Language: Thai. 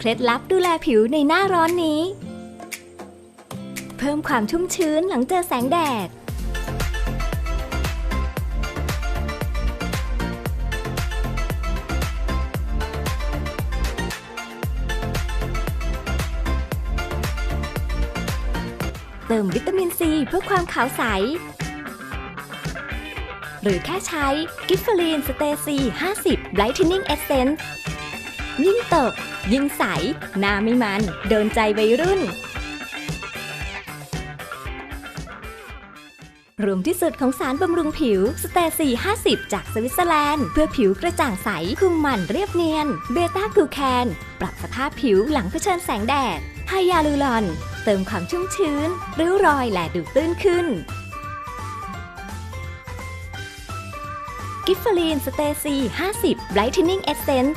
เคล็ดลับดูแลผิวในหน้าร้อนนี้ เพิ่มความชุ่มชื้นหลังเจอแสงแดด เติมวิตามินซีเพื่อความขาวใส หรือแค่ใช้กิฟเฟอรีนสเตซี50 Brightening Essence ยิ่งตกยิ่งใส หน้าไม่มันโดนใจวัยรุ่น รวมที่สุดของสารบำรุงผิวสเตซี50 จากสวิตเซอร์แลนด์ เพื่อผิวกระจ่างใสคุมมันเรียบเนียน เบต้ากลูแคน ปรับสภาพผิวหลังเผชิญแสงแดดไฮยาลูรอน เติมความชุ่มชื้น ริ้วรอยและดูตื้นขึ้นกิฟเฟอรีนสเตซี50 Brightening Essence